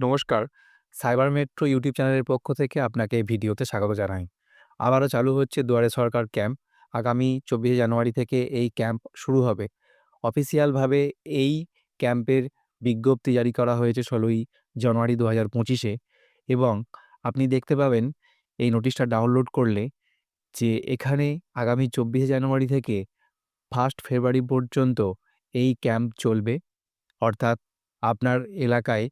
নমস্কার। Cyber metro YouTube চ্যানেলের পক্ষ থেকে আপনাকে এই ভিডিওতে স্বাগত জানাই। আবারও চালু হচ্ছে দুয়ারে সরকার ক্যাম্প। আগামী চব্বিশে জানুয়ারি থেকে এই ক্যাম্প শুরু হবে। অফিসিয়ালভাবে এই ক্যাম্পের বিজ্ঞপ্তি জারি করা হয়েছে ষোলোই জানুয়ারি দু হাজার পঁচিশে এবং আপনি দেখতে পাবেন এই নোটিশটা ডাউনলোড করলে যে এখানে আগামী চব্বিশে জানুয়ারি থেকে ফার্স্ট ফেব্রুয়ারি পর্যন্ত এই ক্যাম্প চলবে। অর্থাৎ আপনার এলাকায়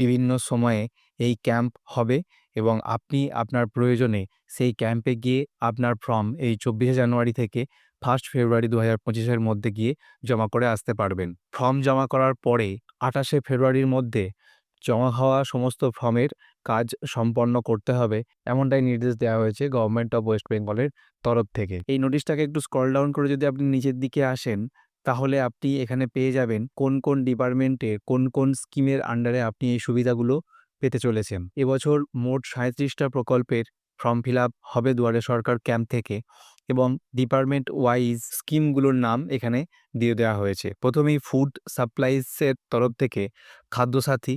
বিভিন্ন সময়ে এই ক্যাম্প হবে এবং আপনি আপনার প্রয়োজনে সেই ক্যাম্পে গিয়ে আপনার ফর্ম এই চব্বিশে জানুয়ারি থেকে ফার্স্ট ফেব্রুয়ারি দু হাজার পঁচিশের মধ্যে গিয়ে জমা করে আসতে পারবেন। ফর্ম জমা করার পরে আঠাশে ফেব্রুয়ারির মধ্যে জমা হওয়া সমস্ত ফর্মের কাজ সম্পন্ন করতে হবে এমনটাই নির্দেশ দেওয়া হয়েছে গভর্নমেন্ট অফ ওয়েস্ট বেঙ্গলের তরফ থেকে। এই নোটিশটাকে একটু স্ক্রল ডাউন করে যদি আপনি নিচের দিকে আসেন তাহলে আপনি এখানে পেয়ে যাবেন কোন কোন ডিপার্টমেন্টে কোন কোন স্কিমের আন্ডারে আপনি এই সুবিধাগুলো পেতে চলেছেন। এবছর মোট সাঁত্রিশটা প্রকল্পের ফর্ম ফিল হবে দুয়ারে সরকার ক্যাম্প থেকে এবং ডিপার্টমেন্ট ওয়াইজ স্কিমগুলোর নাম এখানে দিয়ে দেওয়া হয়েছে। প্রথমেই ফুড সাপ্লাইসের তরফ থেকে খাদ্যসাথী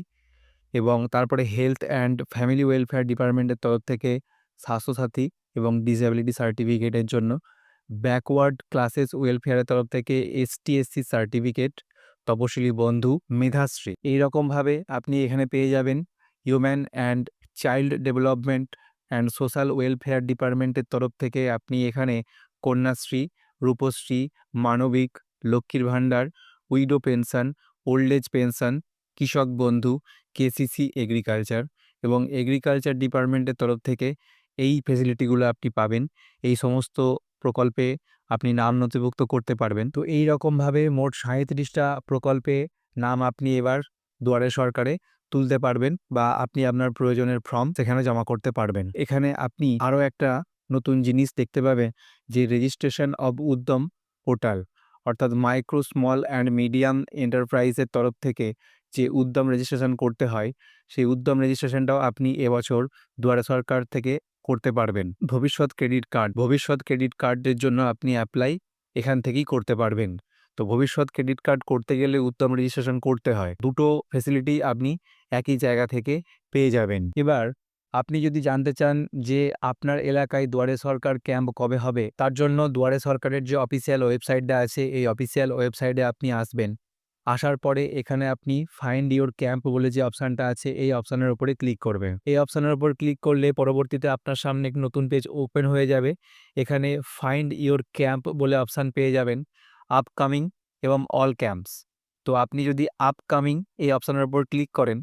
এবং তারপরে হেলথ অ্যান্ড ফ্যামিলি ওয়েলফেয়ার ডিপার্টমেন্টের তরফ থেকে স্বাস্থ্যসাথী এবং ডিসেবিলিটি সার্টিফিকেটের জন্য ব্যাকওয়ার্ড ক্লাসেস ওয়েলফেয়ারের তরফ থেকে এসটিএসসি সার্টিফিকেট তপশিলি বন্ধু, মেধাশ্রী। এই রকমভাবে আপনি এখানে পেয়ে যাবেন human and child development and social welfare ডিপার্টমেন্টের তরফ থেকে আপনি এখানে কন্যাশ্রী, রূপশ্রী, মানবিক, লক্ষ্মীর ভাণ্ডার widow pension old age pension Krishak Bandhu KCC agriculture এবং এগ্রিকালচার ডিপার্টমেন্টের তরফ থেকে এই ফেসিলিটিগুলো আপনি পাবেন। এই সমস্ত প্রকল্পে আপনি নাম নথিভুক্ত করতে পারবেন। তো এই রকমভাবে মোট সাঁত্রিশটা প্রকল্পে নাম আপনি এবার দুয়ারে সরকারে তুলতে পারবেন বা আপনি আপনার প্রয়োজনের ফর্ম সেখানে জমা করতে পারবেন। এখানে আপনি আরও একটা নতুন জিনিস দেখতে পাবেন যে রেজিস্ট্রেশন অব উদ্যম পোর্টাল অর্থাৎ মাইক্রো, স্মল অ্যান্ড মিডিয়াম এন্টারপ্রাইজের তরফ থেকে যে উদ্যম রেজিস্ট্রেশন করতে হয়, সেই উদ্যম রেজিস্ট্রেশনটাও আপনি এবছর দুয়ারে সরকার থেকে করতে পারবেন। ভবিষ্যৎ ক্রেডিট কার্ড, ভবিষ্যৎ ক্রেডিট কার্ডের জন্য আপনি অ্যাপ্লাই এখান থেকেই করতে পারবেন। তো ভবিষ্যৎ ক্রেডিট কার্ড করতে গেলে উত্তম রেজিস্ট্রেশন করতে হয়। দুটো ফেসিলিটি আপনি একই জায়গা থেকে পেয়ে যাবেন। এবার আপনি যদি জানতে চান যে আপনার এলাকায় দুয়ারে সরকার ক্যাম্প কবে হবে, তার জন্য দুয়ারে সরকারের যে অফিসিয়াল ওয়েবসাইটটা আছে, এই অফিসিয়াল ওয়েবসাইটে আপনি আসবেন। আসার পরে এখানে আপনি ফাইন্ড ইওর ক্যাম্প বলে যে অপশানটা আছে, এই অপশানের উপরে ক্লিক করবেন। এই অপশানের উপর ক্লিক করলে পরবর্তীতে আপনার সামনে এক নতুন পেজ ওপেন হয়ে যাবে। এখানে ফাইন্ড ইওর ক্যাম্প বলে অপশান পেয়ে যাবেন আপকামিং এবং অল ক্যাম্পস তো আপনি যদি আপকামিং এই অপশানের উপর ক্লিক করেন,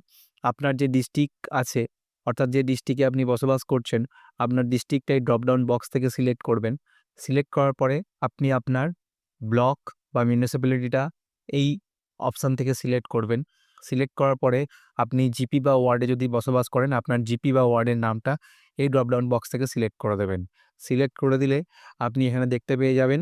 আপনার যে ডিস্ট্রিক্ট আছে, অর্থাৎ যে ডিস্ট্রিক্টে আপনি বসবাস করছেন, আপনার ডিস্ট্রিক্টটাই ড্রপডাউন বক্স থেকে সিলেক্ট করবেন। সিলেক্ট করার পরে আপনি আপনার ব্লক বা মিউনিসিপ্যালিটিটা এই অপশান থেকে সিলেক্ট করবেন। সিলেক্ট করার পরে আপনি জিপি বা ওয়ার্ডে যদি বসবাস করেন, আপনার জিপি বা ওয়ার্ডের নামটা এই ড্রপডাউন বক্স থেকে সিলেক্ট করে দেবেন। সিলেক্ট করে দিলে আপনি এখানে দেখতে পেয়ে যাবেন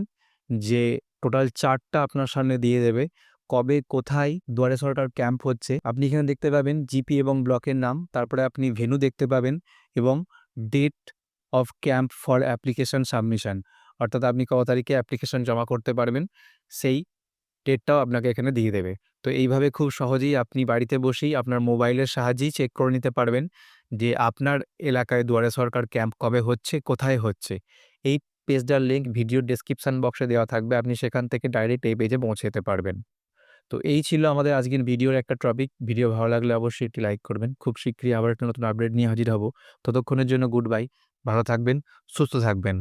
যে টোটাল চারটা আপনার সামনে দিয়ে দেবে, কবে, কোথায়, দুয়ারে সরকার ক্যাম্প হচ্ছে। আপনি এখানে দেখতে পাবেন জিপি এবং ব্লকের নাম, তারপরে আপনি ভেনু দেখতে পাবেন এবং date of camp for application submission অর্থাৎ আপনি কত তারিখে অ্যাপ্লিকেশন জমা করতে পারবেন, সেই ডেটটাও আপনাকে এখানে দিয়ে দেবে। তো এইভাবে খুব সহজেই আপনি বাড়িতে বসেই আপনার মোবাইলের সাহায্যেই চেক করে নিতে পারবেন যে আপনার এলাকায় দুয়ারে সরকার ক্যাম্প কবে হচ্ছে, কোথায় হচ্ছে। এই পেজটার লিঙ্ক ভিডিও ডেসক্রিপশান বক্সে দেওয়া থাকবে, আপনি সেখান থেকে ডাইরেক্ট এই পেজে পৌঁছে যেতে পারবেন। তো এই ছিল আমাদের আজকের ভিডিওর একটা টপিক ভিডিও ভালো লাগলে অবশ্যই একটি লাইক করবেন। খুব শীঘ্রই আবার একটা নতুন আপডেট নিয়ে হাজির হব। ততক্ষণের জন্য গুড বাই ভালো থাকবেন, সুস্থ থাকবেন।